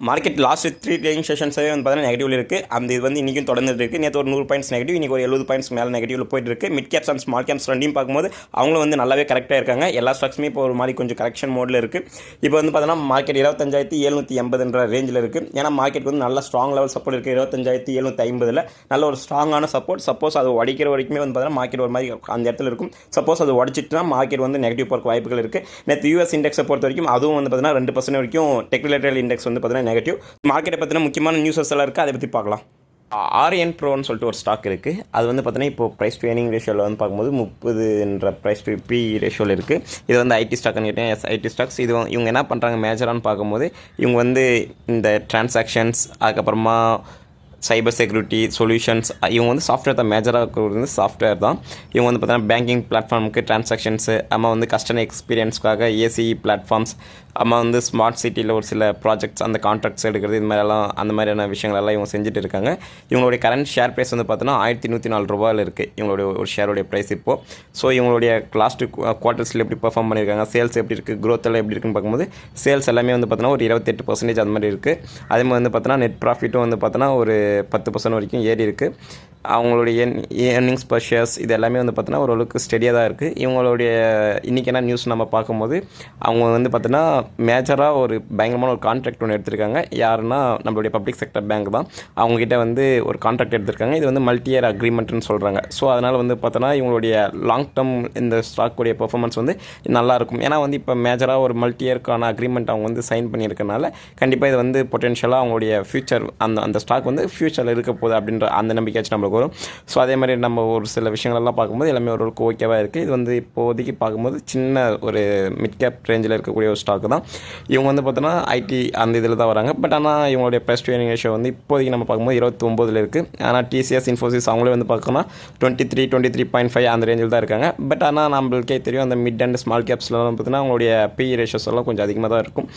Market last three trading செஷன்ஸே வந்து பார்த்தீங்கன்னா நெகட்டிவ் இருக்குது அந்த இது வந்து இன்றைக்கும் தொடர்ந்துட்டு இருக்குது நேற்று ஒரு நூறு பாயிண்ட்ஸ் நெகட்டிவ் இன்றைக்கி ஒரு எழுபது பாயிண்ட்ஸ் மேலே நெகட்டிவ்ல போயிட்டு இருக்கு. Mid caps and small caps ரெண்டையும் பார்க்கும்போது அவங்களும் வந்து நல்லாவே கரெக்டாக இருக்காங்க. எல்லா ஸ்டாக்ஸுமே இப்போ ஒரு மாதிரி கொஞ்சம் கரெக்ஷன் மோடில் இருக்குது இப்போ வந்து பார்த்தீங்கன்னா மார்க்கெட் இருபத்தஞ்சாயிரத்தி எழுநூற்றி எண்பதுன்ற ரேஞ்சில் இருக்குது ஏன்னா மார்க்கெட் வந்து நல்ல ஸ்ட்ராங் லெவல் சப்போர்ட் இருக்குது இருபத்தஞ்சாயிரத்தி எழுநூற்றி ஐம்பதில் நல்ல ஒரு ஸ்ட்ராங்கான சப்போர்ட் சப்போஸ் அது உடைக்கிற வரைக்குமே வந்து பார்த்தீங்கன்னா மார்க்கெட் ஒரு மாதிரி அந்த இடத்துல இருக்கும். சப்போஸ் அது உடச்சிட்டுனா மார்க்கெட் வந்து நெகட்டிவ் போகிறக்கு வாய்ப்புகள் இருக்குது நேற்று யூஎஸ் இண்டெக்ஸை பொறுத்த வரைக்கும் அதுவும் வந்து பார்த்தீங்கன்னா ரெண்டு பர்சன்ட் வரைக்கும் டெக்னிலேட்டல் இண்டெக்ஸ் வந்து பார்த்தீங்கன்னா நெகட்டிவ் மார்க்கெட்டை பற்றின முக்கியமான நியூஸஸ் எல்லாம் இருக்குது அதை பற்றி பார்க்கலாம். ஆர்என் ப்ரோன்னு சொல்லிட்டு ஒரு ஸ்டாக் இருக்குது அது வந்து பார்த்தீங்கன்னா இப்போ ப்ரைஸ் டு ஏர்னிங் ரேஷியோவில் வந்து பார்க்கும்போது முப்பதுன்ற ப்ரைஸ் டு பி ரேஷியோவில் இருக்குது இது வந்து ஐடி ஸ்டாக்னு கேட்டேன். எஸ் ஐடி ஸ்டாக்ஸ் இது இவங்க என்ன பண்ணுறாங்க மேஜரானு பார்க்கும்போது இவங்க வந்து இந்த டிரான்சாக்ஷன்ஸ் அதுக்கப்புறமா சைபர் செக்யூரிட்டி சொல்யூஷன்ஸ் இவங்க வந்து சாஃப்ட்வேர் தான். மேஜராக இருக்கிறது வந்து சாஃப்ட்வேர் தான். இவங்க வந்து பார்த்தீங்கன்னா பேங்கிங் பிளாட்ஃபார்முக்கு டிரான்சாக்ஷன்ஸு அம்மா வந்து கஸ்டமர் எக்ஸ்பீரியன்ஸ்க்காக ஏசி பிளாட்ஃபார்ம்ஸ் அம்மா வந்து ஸ்மார்ட் சிட்டியில் ஒரு சில ப்ராஜெக்ட்ஸ் அந்த கான்ட்ராக்ட்ஸ் எடுக்கிறது இது மாதிரிலாம் அந்த மாதிரியான விஷயங்கள் எல்லாம் இவங்க செஞ்சுட்டு இருக்காங்க. இவங்களுடைய கரண்ட் ஷேர் ப்ரைஸ் வந்து பார்த்தோன்னா ஆயிரத்தி நூற்றி நாலு ரூபாயில் இருக்குது இவங்களுடைய ஒரு ஷேருடைய ப்ரைஸ் இப்போது ஸோ இவங்களுடைய லாஸ்ட் குவார்ட்டர்ஸில் எப்படி பர்ஃபார்ம் பண்ணியிருக்காங்க சேல்ஸ் எப்படி இருக்குது க்ரோத் எல்லாம் எப்படி இருக்குன்னு பார்க்கும்போது சேல்ஸ் எல்லாமே வந்து பார்த்தோன்னா ஒரு இருபத்தெட்டு பர்சன்டேஜ் அது மாதிரி இருக்குது அதே மாதிரி வந்து பார்த்தோன்னா நெட் ப்ராஃபிட்டும் வந்து பார்த்தோன்னா ஒரு பத்து பர்சன்ட் வரைக்கும் ஏறி இருக்குது அவங்களுடைய ஏர்னிங்ஸ் பர் ஷேர்ஸ் இது எல்லாமே வந்து பார்த்தீங்கன்னா ஓரளவுக்கு ஸ்டெடியாக தான் இருக்குது இவங்களுடைய இன்றைக்கி என்ன நியூஸ் நம்ம பார்க்கும்போது அவங்க வந்து பார்த்தீங்கன்னா மேஜராக ஒரு பயங்கரமான ஒரு கான்ட்ராக்ட் ஒன்று எடுத்திருக்காங்க. யாருன்னா நம்மளுடைய பப்ளிக் செக்டர் பேங்க் தான். அவங்ககிட்ட வந்து ஒரு கான்ட்ராக்ட் எடுத்திருக்காங்க. இது வந்து மல்டி இயர் அக்ரிமெண்ட்னு சொல்கிறாங்க ஸோ அதனால் வந்து பார்த்தோன்னா இவங்களுடைய லாங் டேர்ம் இந்த ஸ்டாக்குடைய பர்ஃபார்மன்ஸ் வந்து நல்லா இருக்கும். ஏன்னா வந்து இப்போ மேஜராக ஒரு மல்டி இயர்க்கான அக்ரிமெண்ட் அவங்க வந்து சைன் பண்ணியிருக்கனால கண்டிப்பாக இது வந்து பொட்டென்ஷியலாக அவங்களுடைய ஃப்யூச்சர் அந்த அந்த ஸ்டாக் வந்து ஃப்யூச்சரில் இருக்க போகுது அப்படின்ற அந்த நம்பிக்கையாச்சும் நம்மளுக்கு வரும் ஸோ அதே மாதிரி நம்ம ஒரு சில விஷயங்களெல்லாம் பார்க்கும்போது எல்லாமே ஓரளவுக்கு ஓகேவாக இருக்குது இது வந்து இப்போதைக்கு பார்க்கும்போது சின்ன ஒரு மிட் கேப் ரேஞ்சில் இருக்கக்கூடிய ஒரு ஸ்டாக் தான். இவங்க வந்து பார்த்தோன்னா ஐடி அந்த இதில் தான் வராங்க. பட் ஆனால் இவங்களுடைய ப்ளஸ் டூ ரேஷியோ வந்து இப்போதைக்கு நம்ம பார்க்கும்போது இருபத்தி ஒம்போதில் இருக்குது ஆனால் டிசிஎஸ் இன்ஃபோசிஸ் அவங்களே வந்து பார்க்கணும்னா twenty three twenty three point five அந்த ரேஞ்சில் தான் இருக்காங்க. பட் ஆனால் நம்மளுக்கே தெரியும் அந்த மிட் அண்ட் ஸ்மால் கேப்ஸ்லாம் பார்த்தீங்கன்னா அவங்களுடைய பி ரேஷியோஸ் எல்லாம் கொஞ்சம் அதிகமாக தான் இருக்கும்.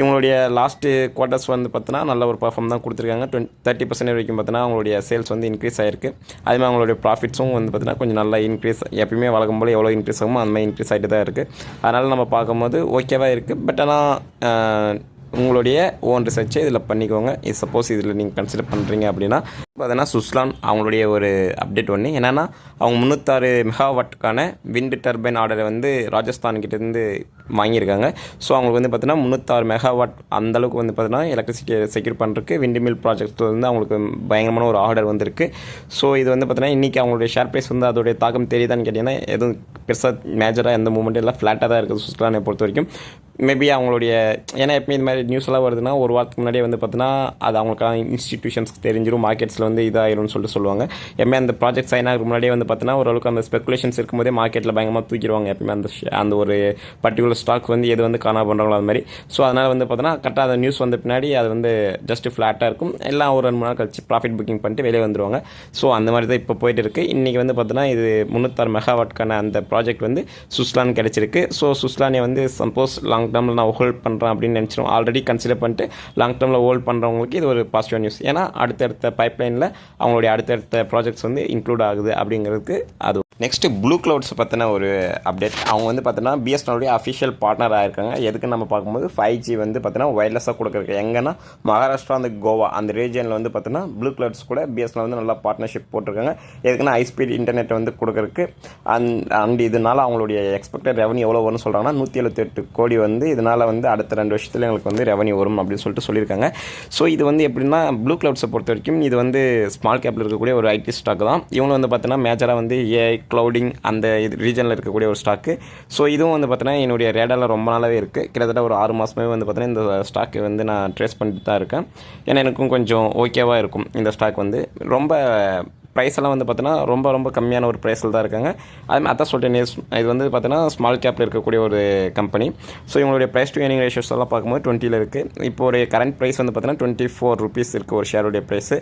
இவங்களுடைய லாஸ்ட்டு குவார்ட்டர்ஸ் வந்து பார்த்தீங்கன்னா நல்ல ஒரு பர்ஃபார்ம் தான் கொடுத்துருக்காங்க. டுவெண்ட் தேர்ட்டி பர்சன்ட் வரைக்கும் பார்த்தீங்கன்னா அவங்களுடைய சேல்ஸ் வந்து இன்க்ரீஸ் ஆகிருக்கு அதுமாதிரி அவங்களுடைய ப்ராஃபிட்ஸும் வந்து பார்த்தீங்கன்னா கொஞ்சம் நல்லா இன்க்ரீஸ் எப்பயுமே வழக்கம் போல் எவ்வளோ இன்க்ரீஸ் ஆகுமோ அந்த மாதிரி இன்க்ரீஸ் ஆகிட்டு தான் இருக்குது அதனால் நம்ம பார்க்கும்போது ஓகேவாக இருக்குது பட் ஆனால் உங்களுடைய ஓன் ரிசர்ச்சை இதில் பண்ணிக்கோங்க. இது சப்போஸ் இதில் நீங்கள் கன்சிடர் பண்ணுறீங்க அப்படின்னா பார்த்தீங்கன்னா சுஸ்லான் அவங்களுடைய ஒரு அப்டேட் ஒன்று என்னென்னா அவங்க முந்நூற்றாறு மெகாவாட்டுக்கான விண்டு டர்பைன் ஆர்டரை வந்து ராஜஸ்தான் கிட்டேருந்து வாங்கியிருக்காங்க. ஸோ அவங்களுக்கு வந்து பார்த்தீங்கன்னா முந்நூற்றாறு மெகாவாட் அந்தளவுக்கு வந்து பார்த்தீங்கன்னா எலக்ட்ரிசிட்டி செக்யூர் பண்ணுறதுக்கு விண்டு மில் ப்ராஜெக்ட் வந்து அவங்களுக்கு பயங்கரமான ஒரு ஆர்டர் வந்திருக்கு. ஸோ இது வந்து பார்த்தீங்கன்னா இன்றைக்கி அவங்களுடைய ஷேர் ப்ரைஸ் வந்து அதோடைய தாக்கம் தெரியுதான்னு கேட்டிங்கன்னா எதுவும் பெருசாக மேஜராக எந்த மூமெண்ட்டும் இல்லை ஃப்ளாட்டாக தான் இருக்குது சுஸ்லானை பொறுத்த வரைக்கும் மேபி அவங்களுடைய ஏன்னா எப்பயும் இது மாதிரி நியூஸ் எல்லாம் வருதுன்னா ஒரு வாரத்துக்கு முன்னாடியே வந்து பார்த்தீங்கன்னா அது அவங்களுக்கான இன்ஸ்டிடியூஷன்ஸ்க்கு தெரிஞ்சிடும் மார்க்கெட்ஸில் வந்து இதாகிரும்னு சொல்லிட்டு சொல்லுவாங்க. எப்பவுமே அந்த ப்ராஜெக்ட் சைன் ஆகிற முன்னாடியே வந்து பார்த்தீங்கன்னா ஓரளவுக்கு அந்த ஸ்பெகுலேஷன்ஸ் இருக்கும்போதே மார்க்கெட்டில் பயங்கரமாக தூக்கிடுவாங்க. எப்பயுமே அந்த அந்த ஒரு பர்டிகுலர் ஸ்டாக் வந்து எது வந்து காணா பண்ணுறாங்களோ அது மாதிரி. ஸோ அதனால் வந்து பார்த்தீங்கன்னா கரெக்டாக அந்த நியூஸ் வந்த பின்னாடி அது வந்து ஜஸ்ட் ஃப்ளாட்டாக இருக்கும். எல்லாம் ஒரு ரெண்டு மூணு நாள் கழிச்சு ப்ராஃபிட் புக்கிங் பண்ணிட்டு வெளியே வந்துடுவாங்க ஸோ அந்த மாதிரி தான் இப்போ போயிட்டு இருக்குது இன்றைக்கி வந்து பார்த்தீங்கன்னா இது முந்நூற்றாறு மெகாவாட்கான அந்த ப்ராஜெக்ட் வந்து சுஸ்லான் கிடச்சிருக்கு. ஸோ சுஸ்லானே வந்து சப்போஸ் லாங் டேர்மில் நான் ஹோல்ட் பண்ணுறேன் அப்படின்னு நினச்சிடும் ஆல்ரெடி கன்சிடர் பண்ணிட்டு லாங் டேர்மில் ஹோல்ட் பண்ணுறவங்களுக்கு இது ஒரு பாசிட்டிவ் நியூஸ் ஏன்னா அடுத்தடுத்த பைப்லைனில் அவங்களுடைய அடுத்தடுத்த ப்ராஜெக்ட்ஸ் வந்து இன்க்ளூட் ஆகுது அப்படிங்கிறதுக்கு அது. நெக்ஸ்ட்டு ப்ளூ க்ளவுட்ஸ் பற்றின ஒரு அப்டேட் அவங்க வந்து பார்த்தீங்கன்னா பிஎஸ்என்எலுடைய அஃபிஷியல் பார்ட்னர் ஆயிருக்காங்க. எதுக்கு நம்ம பார்க்கும்போது ஃபைவ் ஜி வந்து பார்த்தீங்கன்னா ஒயர்லெஸ்ஸாக கொடுக்குறக்கு எங்கன்னா மகாராஷ்டிரா அந்த கோவா அந்த ரீஜனில் வந்து பார்த்தீங்கன்னா ப்ளூ க்ளவுட்ஸ் கூட பிஎஸ்என்எல் வந்து நல்லா பார்ட்னர்ஷிப் போட்டிருக்காங்க. எதுக்குன்னா ஹை ஸ்பீட் இன்டர்நெட் வந்து கொடுக்குறக்கு அண்ட் அண்ட் இதனால அவங்களுடைய எக்ஸ்பெக்டட் ரெவன்யூ எவ்வளோ வரும்னு சொல்கிறாங்கன்னா நூற்றி எழுபத்தெட்டு கோடி வந்து இதனால் வந்து அடுத்த ரெண்டு வருஷத்தில் எங்களுக்கு வந்து ரெவன்யூ வரும் அப்படின்னு சொல்லிட்டு சொல்லியிருக்காங்க. ஸோ இது வந்து எப்படின்னா ப்ளூ க்ளவுட்ஸை பொறுத்த வரைக்கும் இது வந்து ஸ்மால் கேப்பில் இருக்கக்கூடிய ஒரு ஐடி ஸ்டாக் தான். இவங்களும் வந்து பார்த்தீங்கன்னா மேஜராக வந்து ஏஐ க்ளவுடிங் அந்த இது ரீஜனில் இருக்கக்கூடிய ஒரு ஸ்டாக்கு ஸோ இதுவும் வந்து பார்த்தீங்கன்னா என்னுடைய ரேடாவில் ரொம்ப நாளாகவே இருக்குது கிட்டத்தட்ட ஒரு ஆறு மாதமே வந்து பார்த்தீங்கன்னா இந்த ஸ்டாக்கை வந்து நான் ட்ரேஸ் பண்ணிட்டு தான் இருக்கேன். ஏன்னா எனக்கும் கொஞ்சம் ஓகேவாக இருக்கும். இந்த ஸ்டாக் வந்து ரொம்ப ப்ரைஸ் எல்லாம் வந்து பார்த்தீங்கன்னா ரொம்ப ரொம்ப கம்மியான ஒரு ப்ரைஸில் தான் இருக்காங்க. அதுமாதிரி அதான் சொல்லிட்டேன் இது வந்து பார்த்தீங்கன்னா ஸ்மால் கேப்பில் இருக்கக்கூடிய ஒரு கம்பெனி ஸோ இவங்களுடைய ப்ரைஸ் டு ஏர்னிங் ரேஷியோஸ் எல்லாம் பார்க்கும்போது டுவெண்ட்டியில் இருக்குது இப்போ ஒரு கரண்ட் ப்ரைஸ் வந்து பார்த்தீங்கன்னா டுவெண்ட்டி ஃபோர் ருபீஸ் இருக்குது ஒரு ஷேருடைய ப்ரைஸ்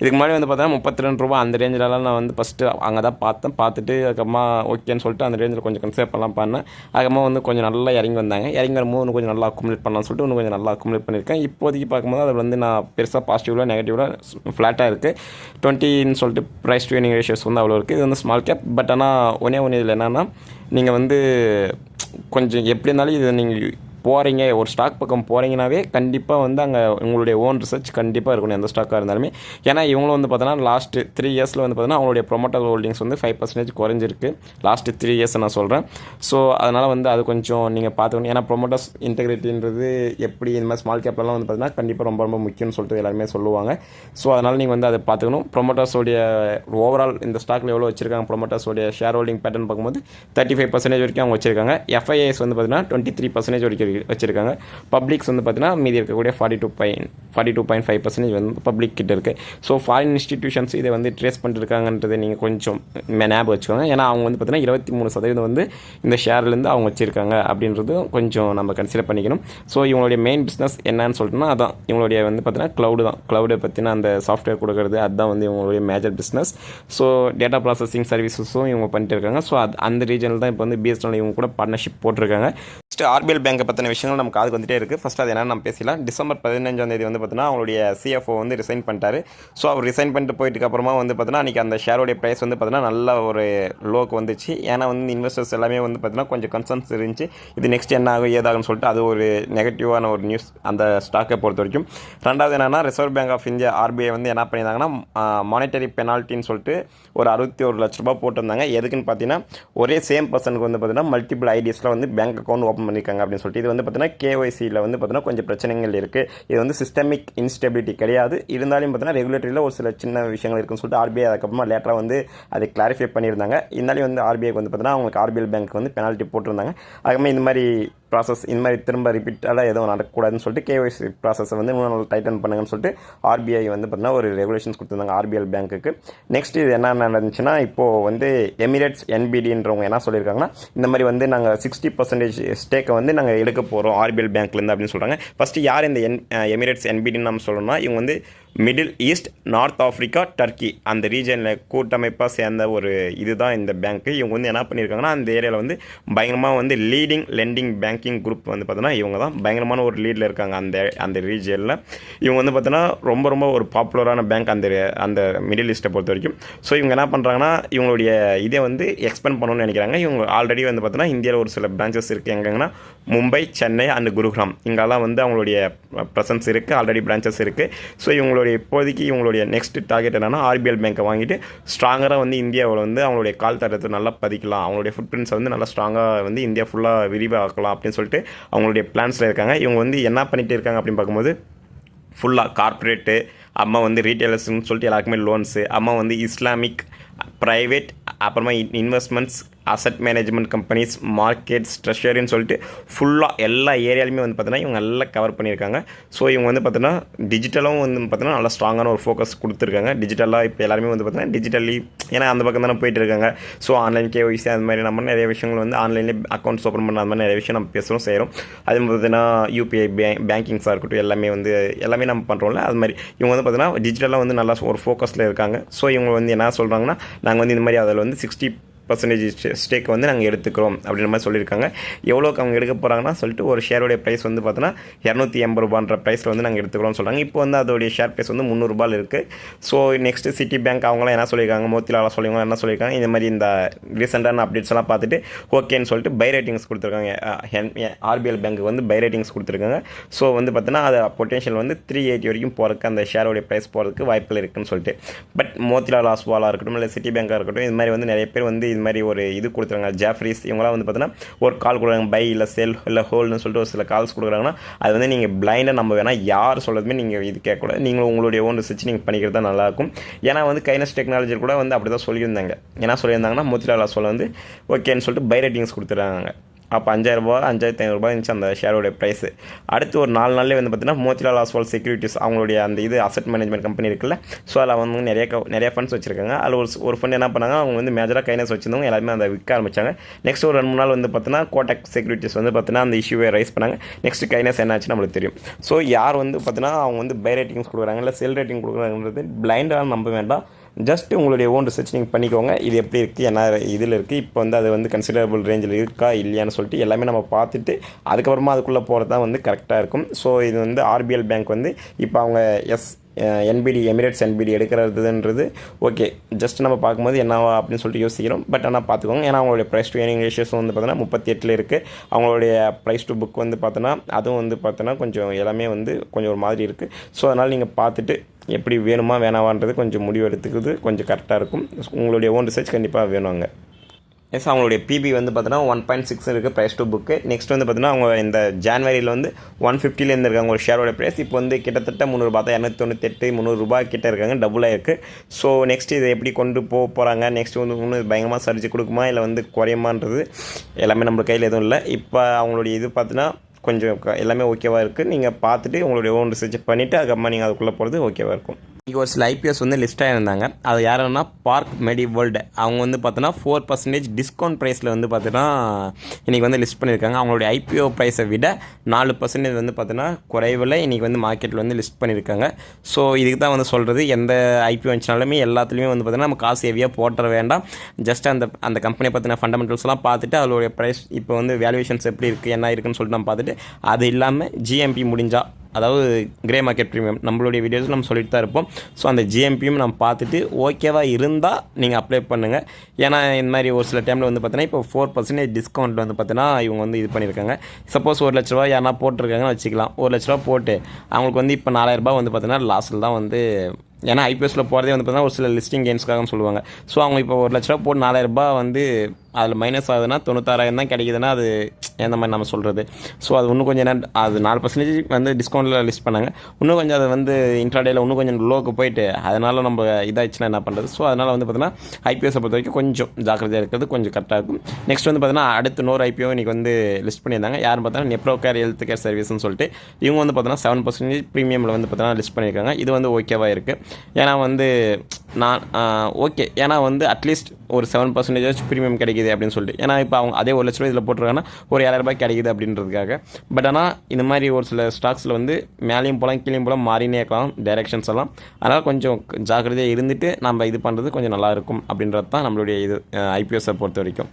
இதுக்கு முன்னாடி வந்து பார்த்தீங்கன்னா முப்பத்தி ரெண்டு ரூபா அந்த ரேஞ்சிலலாம் நான் வந்து ஃபஸ்ட்டு அங்கே தான் பார்த்தேன். பார்த்துட்டு அதுக்கப்புறமா ஓகேன்னு சொல்லிட்டு அந்த ரேஞ்சில் கொஞ்சம் கன்சேப் பண்ணலாம் பண்ணேன். அதுக்கப்புறமா வந்து கொஞ்சம் நல்லா இறங்கி வந்தாங்க. இறங்கி வரும்போது இன்னும் கொஞ்சம் நல்லா அக்குமுலேட் பண்ணலாம்னு சொல்லிட்டு இன்னும் கொஞ்சம் நல்லா அக்குமுலேட் பண்ணியிருக்கேன். இப்போதைக்கு பார்க்கும்போது அது வந்து நான் பெருசாக பாசிட்டிவில் நெகட்டிவில் ஃப்ளாட்டாக இருக்குது டுவெண்ட்டின்னு சொல்லிட்டு ப்ரைஸ் டு ஏர்னிங் ரேஷியோஸ் வந்து அவ்வளோ இருக்குது இது வந்து ஸ்மால் கேப் பட் ஆனால் ஒன்றே ஒன்று இதில் என்னென்னா நீங்கள் வந்து கொஞ்சம் எப்படி இருந்தாலும் இது நீங்கள் போகிறீங்க ஒரு ஸ்டாக் பக்கம் போகிறீங்கனாவே கண்டிப்பாக வந்து அங்கே உங்களுடைய ஓன் ரிசர்ச் கண்டிப்பாக இருக்கணும் எந்த ஸ்டாக்காக இருந்தாலுமே. ஏன்னா இவங்களும் வந்து பார்த்தோன்னா லாஸ்ட்டு த்ரீ இயர்ஸில் வந்து பார்த்தீங்கன்னா அவங்களுடைய ப்ரொமோட்டர் ஹோல்டிங்ஸ் வந்து ஃபைவ் பர்சன்டேஜ் குறைஞ்சிருக்கு. லாஸ்ட்டு த்ரீ இயர்ஸ் நான் சொல்கிறேன் ஸோ அதனால் வந்து அது கொஞ்சம் நீங்கள் பார்த்துக்கணும். ஏன்னா ப்ரொமோட்டர்ஸ் இன்டெகிரிட்டின்றது எப்படி இந்த மாதிரி ஸ்மால் கேப்லாம் வந்து பார்த்தீங்கன்னா கண்டிப்பாக ரொம்ப ரொம்ப முக்கியம்னு சொல்லிட்டு எல்லாருமே சொல்லுவாங்க. ஸோ அதனால் நீங்கள் வந்து அதை பார்த்துக்கணும். ப்ரொமோட்டர்ஸோடைய ஓவரால் இந்த ஸ்டாக்கில் எவ்வளோ வச்சிருக்காங்க ப்ரொமோட்டர்ஸோடைய ஷேர் ஹோல்டிங் பேட்டர்ன் பார்க்கும்போது தேர்ட்டி ஃபைவ் பர்சன்டேஜ் வரைக்கும் அவங்க வச்சிருக்காங்க. எஃப்ஐஎஸ் வந்து பார்த்தீங்கன்னா டுவெண்ட்டி த்ரீ பர்சன்டேஜ் வரைக்கும் வச்சிருக்காங்க. பப்ளிக்ஸ் வந்து பார்த்தீங்கன்னா மீதி இருக்கக்கூடிய forty two point forty two point five percentage வந்து பப்ளிக் கிட்ட இருக்குது ஸோ ஃபாரின் இன்ஸ்டிடியூஷன்ஸ் இதை வந்து ட்ரேஸ் பண்ணிருக்காங்கன்றதை நீங்கள் கொஞ்சம் ஞாபகம் வச்சுக்கோங்க. ஏன்னா அவங்க வந்து பார்த்தீங்கன்னா இருபத்தி மூணு சதவீதம் வந்து இந்த ஷேர்லேருந்து அவங்க வச்சிருக்காங்க அப்படின்றது கொஞ்சம் நம்ம கன்சிடர் பண்ணிக்கணும். ஸோ இவங்களுடைய மெயின் பிஸ்னஸ் என்னன்னு சொல்லிட்டுனா அதான். இவங்களுடைய வந்து பார்த்தீங்கன்னா க்ளவுடு தான். க்ளவுடை பற்றின அந்த சாஃப்ட்வேர் கொடுக்குறது அதுதான் வந்து இவங்களுடைய major business so data processing சர்வீசஸும் இவங்க பண்ணிட்டு இருக்காங்க. ஸோ அது அந்த ரீஜனில் தான் இப்போ வந்து பிஎஸ்என்எல் இவங்க கூட பார்ட்னர்ஷிப் போட்டிருக்காங்க. ஃபஸ்ட்டு ஆர்பிஎல் பேங்கை பற்றின விஷயங்கள் நமக்கு அதுக்கு வந்துட்டே இருக்குது ஃபஸ்ட் அது என்னென்னு நம்ம பேசலாம் டிசம்பர் பதினஞ்சாம் தேதி வந்து பார்த்தீங்கன்னா அவங்களுடைய சிஎஃப்ஓ வந்து ரிசைன் பண்ணிட்டாரு. ஸோ அவர் ரிசைன் பண்ணிட்டு போயிட்டு அப்புறமா வந்து பார்த்தீங்கன்னா அன்றைக்கி அந்த ஷேரோடைய ப்ரைஸ் வந்து பார்த்தீங்கன்னா நல்ல ஒரு லோக்கு வந்துச்சு. ஏன்னா வந்து இன்வெஸ்டர்ஸ் எல்லாமே வந்து பார்த்தீங்கன்னா கொஞ்சம் கன்சர்ன்ஸ் இருந்துச்சு. இது நெக்ஸ்ட் என்ன ஆகும் ஏதாகும்னு சொல்லிட்டு அது ஒரு நெகட்டிவான ஒரு நியூஸ் அந்த ஸ்டாக்கை பொறுத்த வரைக்கும். ரெண்டாவது என்னென்னா reserve bank of India RBI வந்து என்ன பண்ணியிருந்தாங்கன்னா மானிட்டரி பெனால்ட்டின்னு சொல்லிட்டு ஒரு அறுபத்தி ஒரு லட்ச ரூபாய் போட்டிருந்தாங்க. எதுக்குன்னு பார்த்தீங்கன்னா ஒரே சேம் பர்சனுக்கு வந்து பார்த்தீங்கன்னா மல்டிபிள் ஐடியாஸில் வந்து பேங்க் அக்கௌண்ட் ஓப்பன் பண்ணியிருக்காங்க அப்படின்னு சொல்லிட்டு இது வந்து பார்த்தீங்கன்னா கேஒய்சியில் வந்து பார்த்தீங்கன்னா கொஞ்சம் பிரச்சனைகள் இருக்குது இது வந்து சிஸ்டமிக் இன்ஸ்டெபிலிட்டி கிடையாது. இருந்தாலும் பார்த்தீங்கன்னா ரெகுலேட்டரியில் ஒரு சில சின்ன விஷயங்கள் இருக்குன்னு சொல்லிட்டு ஆர்பிஐ அதுக்கப்புறமா லேட்டராக வந்து அதை கிளாரிஃபை பண்ணியிருந்தாங்க. இருந்தாலும் வந்து ஆர்பிஐக்கு வந்து பார்த்தீங்கன்னா அவங்களுக்கு ஆர்பிஎல் பேங்க் வந்து பெனால்ட்டி போட்டிருந்தாங்க. அதுக்கப்புறமா இந்த மாதிரி ப்ராசஸ் இந்த மாதிரி திரும்ப ரிப்பீட்டாக எதுவும் நடக்கக்கூடாதுன்னு சொல்லிட்டு கேஒய்சி ப்ராசஸை வந்து இன்னும் நல்லா டைட்டன் பண்ணுங்கன்னு சொல்லிட்டு ஆர்பிஐ வந்து பார்த்தீங்கன்னா ஒரு ரெகுலேஷன்ஸ் கொடுத்துருந்தாங்க ஆர்பிஎல் பேங்க்குக்கு நெக்ஸ்ட் இது என்ன நடந்துச்சுன்னா இப்போது வந்து எமிரேட்ஸ் என்பிடின்றவங்க என்ன சொல்லியிருக்காங்கன்னா இந்த மாதிரி வந்து நாங்கள் சிக்ஸ்டி பர்சன்டேஜ் ஸ்டேக்கை வந்து நாங்கள் எடுக்க போகிறோம் ஆர்பிஎல் பேங்க்லேருந்து அப்படின்னு சொல்கிறாங்க ஃபஸ்ட்டு யார் இந்த என் எமிரேட்ஸ் என்பிடின்னு நம்ம சொல்லணும்னா இவங்க வந்து middle east north Africa Turkey. அந்த ரீஜனில் கூட்டமைப்பாக சேர்ந்த ஒரு இதுதான் இந்த பேங்க்கு. இவங்க வந்து என்ன பண்ணியிருக்காங்கன்னா அந்த ஏரியாவில் வந்து பயங்கரமாக வந்து லீடிங் லெண்டிங் பேங்கிங் குரூப் வந்து பார்த்தோன்னா இவங்க தான் பயங்கரமான ஒரு லீடில் இருக்காங்க அந்த அந்த ரீஜனில். இவங்க வந்து பார்த்தோன்னா ரொம்ப ரொம்ப ஒரு பாப்புலரான பேங்க் அந்த அந்த மிடில் ஈஸ்ட்டை பொறுத்த வரைக்கும். ஸோ இவங்க என்ன பண்ணுறாங்கன்னா இவங்களுடைய இதை வந்து எக்ஸ்பெண்ட் பண்ணணும்னு நினைக்கிறாங்க. இவங்க ஆல்ரெடி வந்து பார்த்தோன்னா இந்தியாவில் ஒரு சில பிரான்ச்சஸ் இருக்குது எங்கன்னா மும்பை சென்னை அண்ட் குருகிராம். இங்கெல்லாம் வந்து அவங்களுடைய ப்ரெசன்ஸ் இருக்குது ஆல்ரெடி பிரான்ச்சஸ் இருக்குது ஸோ இவங்களுடைய இப்போதைக்கு இவங்களுடைய நெக்ஸ்ட் டார்கெட் என்னென்னா ஆர்பிஎல் பேங்க்கை வாங்கிட்டு ஸ்ட்ராங்கராக வந்து இந்தியாவில் வந்து அவங்களுடைய கால் தரத்தை நல்லா பதிக்கலாம். அவங்களுடைய ஃபுட் பிரிண்ட்ஸை வந்து நல்லா ஸ்ட்ராங்காக வந்து இந்தியா ஃபுல்லாக விரிவாக்கலாம் அப்படின்னு சொல்லிட்டு அவங்களுடைய பிளான்ஸில் இருக்காங்க. இவங்க வந்து என்ன பண்ணிகிட்டு இருக்காங்க அப்படின்னு பார்க்கும்போது ஃபுல்லாக கார்ப்பரேட்டு அம்மா வந்து ரீட்டைலர்ஸ்னு சொல்லிட்டு எல்லாருக்குமே லோன்ஸு அம்மா வந்து இஸ்லாமிக் ப்ரைவேட் அப்புறமா investments asset management companies markets ட்ரெஷரின்னு சொல்லிட்டு ஃபுல்லாக எல்லா ஏரியாலுமே வந்து பார்த்தீங்கன்னா இவங்க நல்லா கவர் பண்ணியிருக்காங்க. ஸோ இவங்க வந்து பார்த்தீங்கன்னா டிஜிட்டலும் வந்து பார்த்தீங்கன்னா நல்லா ஸ்ட்ராங்கான ஒரு ஃபோக்கஸ் கொடுத்துருக்காங்க. டிஜிட்டலாக இப்போ எல்லாருமே வந்து பார்த்தீங்கன்னா டிஜிட்டலி ஏன்னா அந்த பக்கம் தானே போயிட்டு இருக்காங்க. ஸோ ஆன்லைன் கேஒய்சி அது மாதிரி நம்ம நிறைய விஷயங்கள் வந்து ஆன்லைன்லேயே அக்கௌண்ட்ஸ் ஓப்பன் பண்ண அது மாதிரி நிறைய விஷயம் நம்ம பேசுகிறோம் செய்கிறோம் அது பார்த்தீங்கன்னா யூபிஐ பேங்க் பேங்கிங்ஸாக இருக்கட்டும் எல்லாமே வந்து எல்லாமே நம்ம பண்ணுறோம்ல அது மாதிரி இவங்க வந்து பார்த்தீங்கன்னா டிஜிட்டலாக வந்து நல்லா ஒரு ஃபோக்கஸில் இருக்காங்க. ஸோ இவங்க வந்து என்ன சொல்கிறாங்கன்னா நாங்கள் வந்து இந்த மாதிரி அதில் வந்து சிக்ஸ்டி பர்சன்டேஜ் ஸ்டேக் வந்து நாங்கள் எடுத்துக்கிறோம் அப்படின்ற மாதிரி சொல்லியிருக்காங்க. எவ்வளோக்கு அவங்க எடுக்க போகிறாங்கன்னா சொல்லிட்டு ஒரு ஷேருடைய ப்ரைஸ் வந்து பார்த்தோன்னா இரநூத்தி எண்பது ரூபான்ற ப்ரைஸில் வந்து நாங்கள் எடுத்துக்கிறோம்னு சொல்கிறாங்க இப்போ வந்து அதோடைய ஷேர் ப்ரைஸ் வந்து முந்நூறுபால் இருக்குது ஸோ நெக்ஸ்ட் சிட்டி பேங்க் அவங்களாம் என்ன சொல்லியிருக்காங்க? மோத்திலால சொல்லிங்க என்ன சொல்லியிருக்காங்க? இந்த மாதிரி இந்த ரீசெண்டான அப்டேட்ஸ் எல்லாம் பார்த்துட்டு ஓகேன்னு சொல்லிட்டு பை ரேட்டிங்ஸ் கொடுத்துருக்காங்க. ஆர்பிஎல் பேங்க்கு வந்து பை ரேட்டிங்ஸ் கொடுத்துருக்காங்க. ஸோ வந்து பார்த்தீங்கன்னா அது பொட்டன்ஷியல் வந்து த்ரீ எயிட்டி வரைக்கும் போகிறதுக்கு அந்த ஷேரோடைய ப்ரைஸ் போகிறதுக்கு வாய்ப்புகள் இருக்குன்னு சொல்லிட்டு. பட் மோத்திலால் ஆஸ்வாலாக இருக்கட்டும் இல்லை சிட்டி பேங்காக இருக்கட்டும் இது மாதிரி வந்து நிறைய பேர் வந்து இது மாதிரி ஒரு இது கொடுத்துருங்க ஜாஃப்ரிஸ் இவங்களாம் வந்து பார்த்தீங்கன்னா ஒரு கால் கொடுக்குறாங்க. பை இல்லை செல் இல்லை ஹோல்னு சொல்லிட்டு ஒரு சில கால்ஸ் கொடுக்குறாங்கன்னா அது வந்து நீங்கள் பிளைண்டாக நம்ம வேணால் யார் சொல்கிறதுமே நீங்கள் இது கேட்கக்கூடாது. நீங்களும் உங்களுடைய ஓன் ரிசர்ச் நீங்கள் பண்ணிக்கிறது தான் நல்லாயிருக்கும். ஏன்னா வந்து கைனஸ் டெக்னாலஜி கூட வந்து அப்படி தான் சொல்லியிருந்தாங்க. என்ன சொல்லியிருந்தாங்கன்னா மோத்திலால் சொல்ல வந்து ஓகேன்னு சொல்லிட்டு பை ரேட்டிங்ஸ் கொடுத்துட்றாங்க. அப்போ அஞ்சாயிரரூபா அஞ்சாயிரத்தி ஐநூறுரூபா இருந்துச்சு அந்த ஷேரோடைய ப்ரைஸு அடுத்து ஒரு நாலு நாள்லேயே வந்து பார்த்தீங்கன்னா மோத்திலால் ஆஸ்வால் செக்யூரிட்டிஸ் அவங்களுடைய அந்த இது அசட் மேனேஜ்மெண்ட் கம்பெனி இருக்குல்ல ஸோ அதில் வந்து நிறைய க- நிறைய ஃபண்ட்ஸ் வச்சுருக்காங்க. அதில் ஒரு ஒரு ஃபண்ட் என்ன பண்ணாங்க அவங்க வந்து மேஜராக கைனஸ் வச்சிருந்தவங்க எல்லாருமே அதை விற்க ஆரம்பிச்சாங்க. நெக்ஸ்ட் ஒரு ரெண்டு மூணு நாள் வந்து பார்த்தீங்கன்னா கோட்டக் செக்யூரிட்டிஸ் வந்து பார்த்தீங்கன்னா அந்த இஷ்யூவை ரைஸ் பண்ணாங்க. நெக்ஸ்ட் கைனஸ் என்னாச்சு நம்மளுக்கு தெரியும். ஸோ யார் வந்து பார்த்தீங்கன்னா அவங்க வந்து பை ரேட்டிங்ஸ் கொடுக்குறாங்க இல்லை செல் ரேட்டிங் கொடுக்குறாங்கன்றது பிளைண்டாக நம்ப வேண்டாம். ஜஸ்ட் உங்களுடைய ஓன் ரிசர்ச் நீங்கள் பண்ணிக்கோங்க. இது எப்படி இருக்குது என்ன இதில் இருக்குது இப்போ வந்து அது வந்து கன்சிடரபிள் ரேஞ்சில் இருக்கா இல்லையான்னு சொல்லிட்டு எல்லாமே நம்ம பார்த்துட்டு அதுக்கப்புறமா அதுக்குள்ளே போகிறது தான் வந்து கரெக்டாக இருக்கும். ஸோ இது வந்து ஆர்பிஎல் பேங்க் வந்து இப்போ அவங்க எஸ் என்பிடி எமிரேட்ஸ் என்பிடி எடுக்கிறதுன்றது. ஓகே ஜஸ்ட் நம்ம பார்க்கும்போது என்னவா அப்படின்னு சொல்லிட்டு யோசிக்கிறோம். பட் ஆனால் பார்த்துக்கோங்க ஏன்னா அவங்களுடைய ப்ரைஸ் டு ஏர்னிங் ரேஷியோஸ் வந்து பார்த்தோன்னா முப்பத்தி எட்டில் இருக்குது அவங்களுடைய ப்ரைஸ் டு புக் வந்து பார்த்தோன்னா அதுவும் வந்து பார்த்தோன்னா கொஞ்சம் எல்லாமே வந்து கொஞ்சம் ஒரு மாதிரி இருக்குது ஸோ அதனால் நீங்கள் பார்த்துட்டு எப்படி வேணுமா வேணாவான்றது கொஞ்சம் முடிவு எடுத்துக்கிறது கொஞ்சம் கரெக்டாக இருக்கும். உங்களுடைய ஓன் ரிசர்ச் கண்டிப்பாக வேணுங்க எஸ் அவங்களுடைய பிபி வந்து பார்த்தீங்கன்னா ஒன் பாயிண்ட் சிக்ஸ் இருக்குது ப்ரைஸ் டூ புக்கு நெக்ஸ்ட் வந்து பார்த்தீங்கன்னா அவங்க இந்த ஜான்வரியில் வந்து ஒன் ஃபிஃப்டிலேருந்து இருக்காங்க ஒரு ஷேரோட ப்ரைஸ் இப்போ வந்து கிட்டத்தட்ட முந்நூறுபா தான் இரநூத்தி தொண்ணூத்தெட்டு முந்நூறுரூபா கிட்டே இருக்காங்க டபுளாக இருக்குது ஸோ நெக்ஸ்ட் இதை எப்படி கொண்டு போக போகிறாங்க நெக்ஸ்ட் வந்து ஒன்று பயங்கரமாக சரிச்சு கொடுக்குமா? இல்லை வந்து குறையுமான்றது எல்லாமே நம்ம கையில் எதுவும் இல்லை. இப்போ அவங்களுடைய இது பார்த்தீங்கன்னா கொஞ்சம் க- எல்லாமே ஓகேவாக இருக்குது நீங்கள் பார்த்துட்டு உங்களுடைய ஓன் ரிசர்ச் பண்ணிவிட்டு அதுக்கப்புறமா நீங்கள் அதுக்குள்ளே போகிறது ஓகேவாக இருக்கும். இங்கே ஒரு சில ஐபிஎஸ் வந்து லிஸ்ட் இருந்தாங்க அது யாருன்னா பார்க் மெடி வேர்ல்டு அவங்க வந்து பார்த்தோன்னா ஃபோர் பர்சன்டேஜ் டிஸ்கவுண்ட் ப்ரைஸில் வந்து பார்த்தீங்கன்னா இன்றைக்கி வந்து லிஸ்ட் பண்ணியிருக்காங்க அவங்களுடைய ஐபிஓ ப்ரைஸை விட நாலு பர்சன்டேஜ் வந்து பார்த்தீங்கன்னா குறைவில் இன்றைக்கி வந்து மார்க்கெட்டில் வந்து லிஸ்ட் பண்ணியிருக்காங்க ஸோ இதுக்கு தான் வந்து சொல்கிறது எந்த ஐபிஓ வந்துச்சுனாலுமே எல்லாத்துலேயுமே வந்து பார்த்தீங்கன்னா நம்ம காசு ஹெவியாக போட்டுற வேண்டாம். ஜஸ்ட் அந்த அந்த கம்பெனியை பற்றின ஃபண்டமெண்டல்ஸ்லாம் பார்த்துட்டு அதோடைய ப்ரைஸ் இப்போ வந்து வேல்யூவேஷன்ஸ் எப்படி இருக்குது என்ன இருக்குன்னு சொல்லிட்டு நம்ம பார்த்துட்டு அது இல்லாமல் ஜிஎம்பி முடிஞ்சால் அதாவது கிரே மார்க்கெட் ப்ரீமியம் நம்மளுடைய வீடியோஸ் நம்ம சொல்லிட்டு தான் இருப்போம். ஸோ அந்த ஜிஎம்பியும் நம்ம பார்த்துட்டு ஓகேவாக இருந்தால் நீங்கள் அப்ளை பண்ணுங்கள் ஏன்னா இந்த மாதிரி ஒரு சில டைமில் வந்து பார்த்தீங்கன்னா இப்போ ஃபோர் பர்சன்டேஜ் டிஸ்கவுண்ட் வந்து பார்த்தீங்கன்னா இவங்க வந்து இது பண்ணியிருக்காங்க சப்போஸ் ஒரு லட்ச ரூபா யாரா போட்டிருக்காங்கன்னு வச்சுக்கலாம். ஒரு லட்ச ரூபா போட்டு அவங்களுக்கு வந்து இப்போ நாலாயிரரூபா வந்து பார்த்தீங்கன்னா லாஸில் தான் வந்து ஏன்னா ஐபிஎஸ்சில் போகிறதே வந்து பார்த்தீங்கன்னா ஒரு சில லிஸ்டிங் கேம்ஸ்க்காக சொல்லுவாங்க. ஸோ அவங்க இப்போ ஒரு லட்ச ரூபா போட்டு நாலாயிரரூபா வந்து அதில் மைனஸ் ஆகுதுன்னா தொண்ணூத்தாறாயிரம் தான் கிடைக்குதுன்னா அது எந்த மாதிரி நம்ம சொல்கிறது ஸோ அது இன்னும் கொஞ்சம் நேரம் அது நாலு பர்சன்டேஜ் வந்து டிஸ்கவுண்ட்டில் லிஸ்ட் பண்ணாங்க. இன்னும் கொஞ்சம் அது வந்து இன்ட்ராடேயில் இன்னும் கொஞ்சம் லோக்கு போயிட்டு அதனால் நம்ம இதாகிடுச்சுன்னா என்ன பண்ணுறது ஸோ அதனால் வந்து பார்த்தீங்கன்னா ஐபிஎஸை பொறுத்த வரைக்கும் கொஞ்சம் ஜாக்கிரதையாக இருக்கிறது கொஞ்சம் கரெக்டாக இருக்கும். நெக்ஸ்ட் வந்து பார்த்தீங்கன்னா அடுத்து நூறு ஐபிஓ இன்றைக்கி வந்து லிஸ்ட் பண்ணியிருந்தாங்க. யாரும் பார்த்தீங்கன்னா நெப்ரோ கேர் ஹெல்த் கேர் சர்வீஸ்னு சொல்லிட்டு இவங்க வந்து பார்த்தீங்கன்னா செவன் பர்சன்டேஜ் ப்ரீமியமில் வந்து பார்த்தீங்கன்னா லிஸ்ட் பண்ணியிருக்காங்க. இது வந்து ஓகேவாக இருக்குது ஏன்னா வந்து நான் ஓகே. ஏன்னா வந்து அட்லீஸ்ட் ஒரு செவன் பர்சன்டேஜ் ப்ரீமியம் கிடைக்குது அப்படின்னு சொல்லிட்டு. ஏன்னா இப்போ அவங்க அதே ஒரு லட்ச ரூபா இதில் போட்டிருக்காங்கன்னா ஒரு ஏழாயிரம் ரூபாய் கிடைக்குது அப்படின்றதுக்காக. பட் ஆனால் இந்த மாதிரி ஒரு சில ஸ்டாக்ஸில் வந்து மேலேயும் போகலாம் கீழேயும் போகலாம் மாறினே இருக்கலாம் டைரெக்ஷன்ஸ் எல்லாம். அதனால் கொஞ்சம் ஜாக்கிரதையாக இருந்துட்டு நம்ம இது பண்ணுறது கொஞ்சம் நல்லாயிருக்கும் அப்படின்றது தான் நம்மளுடைய இது ஐபிஎஸ்ஸை பொறுத்த வரைக்கும்.